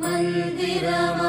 மந்திரமாவது.